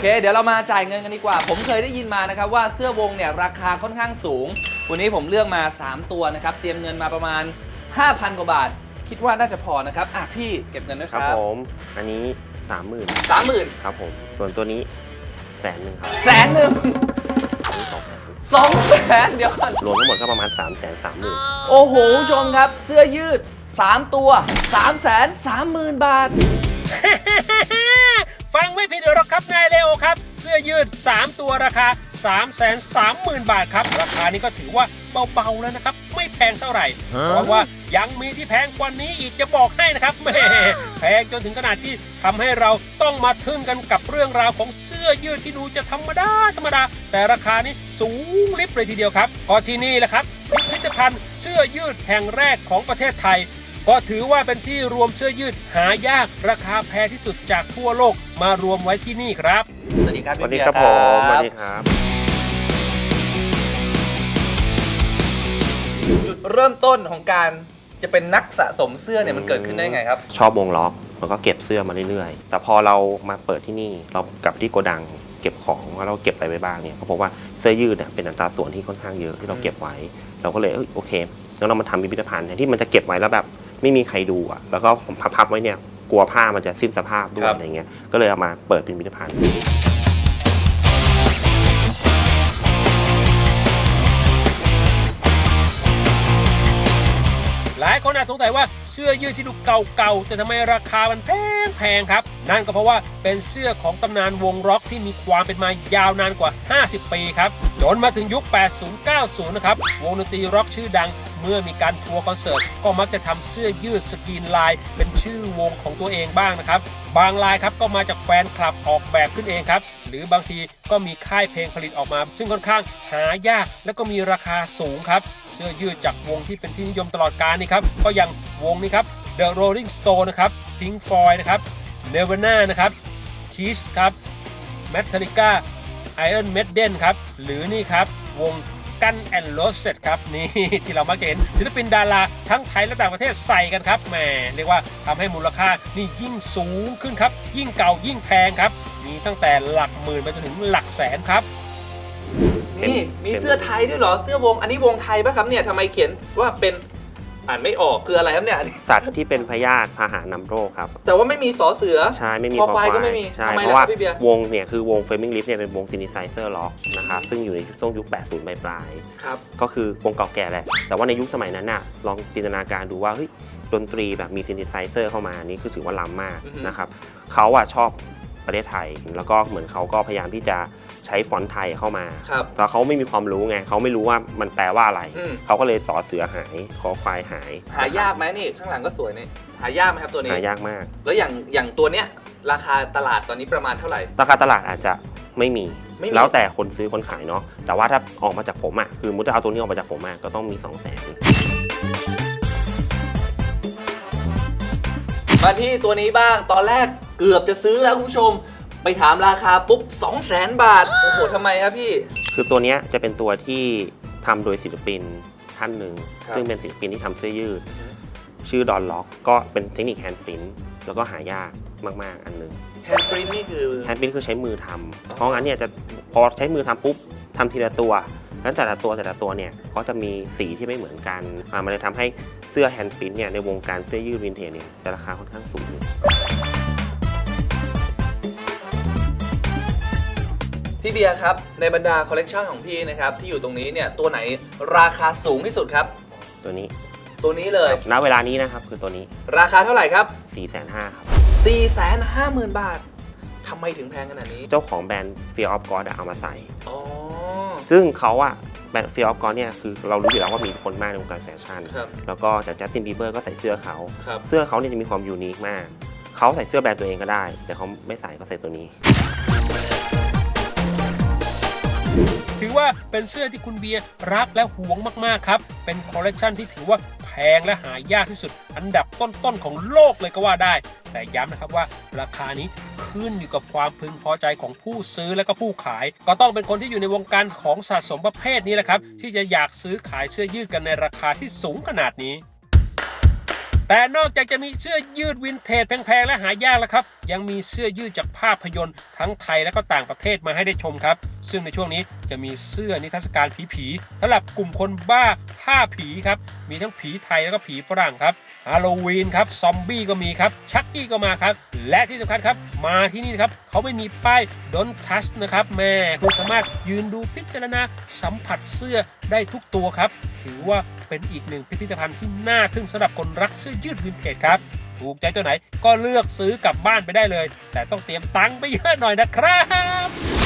เดี๋ยวเรามาจ่ายเงินกันดีกว่า ผมเคยได้ยินมานะครับว่าเสื้อวงเนี่ยราคาค่อนข้างสูง วันนี้ผมเลือกมา 3 ตัวนะครับ เตรียมเงินมาประมาณ 5,000 กว่าบาท คิดว่าน่าจะพอนะครับ อะพี่เก็บเงินด้วยคครัรับบผม อันนี้สามหมื่นสามหมื่นครับผม ส่วนตัวนี้แสนหนึ่งครับแสนหนึ่งอันนี้สองแสนสองแสนเดี๋ยวก่อน รวมทั้งหมดก็ประมาณ3ามแสนสามหมื่นโอ้โหคุณผู้ชมครับ เสื้อยืด 3 ตัว 3 3 0 0 0 0 บาทฟัง ไม่ผิดหรอกครับนายเลโอครับ เสื้อยืด 3 ตัวราคา 3 3 0 0 0 0 บาทครับ ราคานี้ก็ถือว่าเบาๆแล้วนะครับ ไม่แพงเท่าไหร่ เพราะว่ายังมีที่แพงกว่านี้อีกจะบอกให้นะครับแหม่แพงจนถึงขนาดที่ทำให้เราต้องมาทึ่งกันกับเรื่องราวของเสื้อยืดที่ดูจะธรรมดาธรรมดา แต่ราคานี้สูงลิบเลยทีเดียวครับก็ที่นี่แหละครับพิพิธภัณฑ์เสื้อยืดแห่งแรกของประเทศไทย ก็ถือว่าเป็นที่รวมเสื้อยืดหายากราคาแพงที่สุดจากทั่วโลกมารวมไว้ที่นี่ครับ สวัสดีครับสวัสดีพี่ครับเบีผยมสวัสครับดีครับ จุดเริ่มต้นของการจะเป็นนักสะสมเสื้อเนี่ยมันเกิดขึ้นได้ไงครับ ชอบวงล็อกแล้วก็เก็บเสื้อมาเรื่อยๆ แต่พอเรามาเปิดที่นี่เรากลับที่โกดังเก็บของว่าเราเก็บไปไปบ้างเนี่ยก็พบว่าเสื้อยืดเนี่ยเป็นอัตราส่วนที่ค่อนข้างเยอะที่เราเก็บไว้ เราก็เลยเอ้ยโอเคงั้นเรามาทำพิพิธภัณฑ์แทนที่มันจะเก็บไว้แล้วแบบ ไม่มีใครดูอะแล้วก็ผมพับๆไว้เนี่ยกลัวผ้ามันจะสิ้นสภาพด้วครัยบอะไรเงี้ยก็เลยเอามาเปิดเป็นพิพิธภัณฑ์ หลายคนอาจสงสัยว่าเสื้อยืดที่ดูเก่าๆ แต่ทำไมราคามันแพงแพงครับ นั่นก็เพราะว่าเป็นเสื้อของตำนานวงร็อกที่มีความเป็นมายาวนานกว่า 50 ปีครับ จนมาถึงยุค 80-90 นะครับ วงดนตรีร็อกชื่อดัง เมื่อมีการทัวร์คอนเสิร์ตก็มักจะทำเสื้อยืดสกรีนลาย เป็นชื่อวงของตัวเองบ้างนะครับ บางลายครับก็มาจากแฟนคลับออกแบบขึ้นเองครับ หรือบางทีก็มีค่ายเพลงผลิตออกมา ซึ่งค่อนข้างหายากและก็มีราคาสูงครับเสื้อยืดจากวงที่เป็นที่นิยมตลอดกาลนี่ครับก็อย่างวงนี้ครับ The Rolling Stone นะครับ Pink Floyd นะครับ Nirvana นะครับ Kiss ครับ Metallica Iron Maiden ครับหรือนี่ครับวง กันแอนด์โรสเซตครับนี่ที่เรามักจะเห็นศิลปินดาราทั้งไทยและต่างประเทศใส่กันครับแหมเรียกว่าทำให้มูลค่านี่ยิ่งสูงขึ้นครับ ยิ่งเก่ายิ่งแพงครับมีตั้งแต่หลักหมื่นไปจนถึงหลักแสนครับนี่มีเสื้อไทยด้วยเหรอเสื้อวงอันนี้วงไทยปะครับเนี่ยทำไมเขียนว่าเป็น อ่านไม่ออกคืออะไรครับเนี่ยอันนี้สัตว์ที่เป็นพยาธิพาหะนำโรคครับ แต่ว่าไม่มีสอเสือ ใช่ไม่มีคอคอควายควายก็ไม่มีใช่ทำไมเพล่ะราะว่าครับพี่เบียร์ วงเนี่ยคือวง Flaming Lips เนี่ยเป็นวงซินิไซเซอร์ล็อกนะครับซึ่งอยู่ในช่วงยุค 80ปลายๆ ครับ ก็คือวงเก่าแก่แหละ แต่ว่าในยุคสมัยนั้นน่ะ ลองจินตนาการดูว่าเฮ้ยดนตรีแบบมีซินธิไซเซอร์เข้ามา นี่คือถือว่าล้ำมากอือฮึนะครับ เขาอะชอบประเทศไทย แล้วก็เหมือนเขาก็พยายามที่จะใช้ฟอนต์ไทยเข้ามา ครับ แต่เขาไม่มีความรู้ไงเขาไม่รู้ว่ามันแปลว่าอะไร อืม เขาก็เลยสอเสือหายคอควายหายหายากไหมนี่ข้างหลังก็สวยนี่หายากไหมครับตัวนี้ หายากมาก แล้วอย่างอย่างตัวเนี้ยราคาตลาดตอนนี้ประมาณเท่าไหร่ ราคาตลาดอาจจะไม่มี ไม่มี แล้วแต่คนซื้อคนขายเนาะ แต่ว่าถ้าออกมาจากผมอะคือมุดจะเอาตัวนี้ออกมาจากผมอะก็ต้องมี 2 0 0 0 0นมาที่ตัวนี้บ้างตอนแรกเกือบจะซื้อแล้วคุณผู้ชม ไปถามราคาปุ๊บ2 0 0แสนบาท โอ้โหทำไมครับพี่ คือตัวเนี้ยจะเป็นตัวที่ทำโดยศิลปินท่านหนึ่ง ครับซึ่งเป็นศิลปินที่ทำเสื้อยืด อือฮึ ชื่อดอนล็อก ก็เป็นเทคนิคแฮนด์ปรินท์แล้วก็หายากมาก ๆ อันหนึงแฮนด์ปรินนี่คือ แฮนด์ปรินท์คือใช้มือทำอ๋อเพราะงั้นเนี่ยจะพอใช้มือทำปุ๊บทำทีละตัว แล้วแต่ละตัวแต่ละตัวเนี่ยเขาจะมีสีที่ไม่เหมือนกันอ่ามันเลยทำให้เสื้อแฮนด์ปรินท์เนี่ยในวงการเสื้อยืดวินเทจเนี่ยจะราคาค่อนข้างสูง พี่เบียร์ครับ ในบรรดาคอลเลกชันของพี่นะครับที่อยู่ตรงนี้เนี่ยตัวไหนราคาสูงที่สุดครับ ตัวนี้ตัวนี้เลย ณเวลานี้นะครับคือตัวนี้ราคาเท่าไหร่ครับ 4 5 0 0 0ครับ 450,000 บาททำไมถึงแพงขนาดนี้เจ้าของแบรนด์ Fear of God อะเอามาใส่ อ๋อ ซึ่งเขาอะแบรนด์ Fear of God เนี่ยคือเรารู้อยู่แล้วว่ามีคนมากในวงการแฟชั่น ครับ แล้วก็จาก Justin Bieber ก็ใส่เสื้อเขา ครับ เสื้อเขาเนี่ยจะมีความยูนิคมาก เขาใส่เสื้อแบรนด์ตัวเองก็ได้ แต่เขาไม่ใส่ก็ใส่ตัวนี้ ถือว่าเป็นเสื้อที่คุณเบียร์รักและหวงมากๆครับ เป็นคอลเลกชันที่ถือว่าแพงและหายากที่สุด อันดับต้นๆของโลกเลยก็ว่าได้ แต่ย้ำนะครับว่าราคานี้ขึ้นอยู่กับความพึงพอใจของผู้ซื้อและก็ผู้ขาย ก็ต้องเป็นคนที่อยู่ในวงการของสะสมประเภทนี้แหละครับ ที่จะอยากซื้อขายเสื้อยืดกันในราคาที่สูงขนาดนี้ แต่นอกจากจะมีเสื้อยืดวินเทจแพงๆและหายากแล้วครับ ยังมีเสื้อยืดจากภาพยนตร์ทั้งไทยและก็ต่างประเทศมาให้ได้ชมครับ ซึ่งในช่วงนี้จะมีเสื้อนิทรรศการผีๆสำหรับกลุ่มคนบ้าผ้าผีครับ มีทั้งผีไทยแล้วก็ผีฝรั่งครับฮาโลวีนครับ ซอมบี้ก็มีครับ ชักกี้ก็มาครับ และที่สำคัญครับ มาที่นี่นะครับเขาไม่มีป้าย Don't Touch นะครับ แม่คุณสามารถยืนดูพิจารณาสัมผัสเสื้อได้ทุกตัวครับ ถือว่าเป็นอีกหนึ่งพิพิธภัณฑ์ที่น่าทึ่งสำหรับคนรักเสื้อยืดวินเทจครับ ถูกใจตัวไหนก็เลือกซื้อกลับบ้านไปได้เลย แต่ต้องเตรียมตังค์ไปเยอะหน่อยนะครับ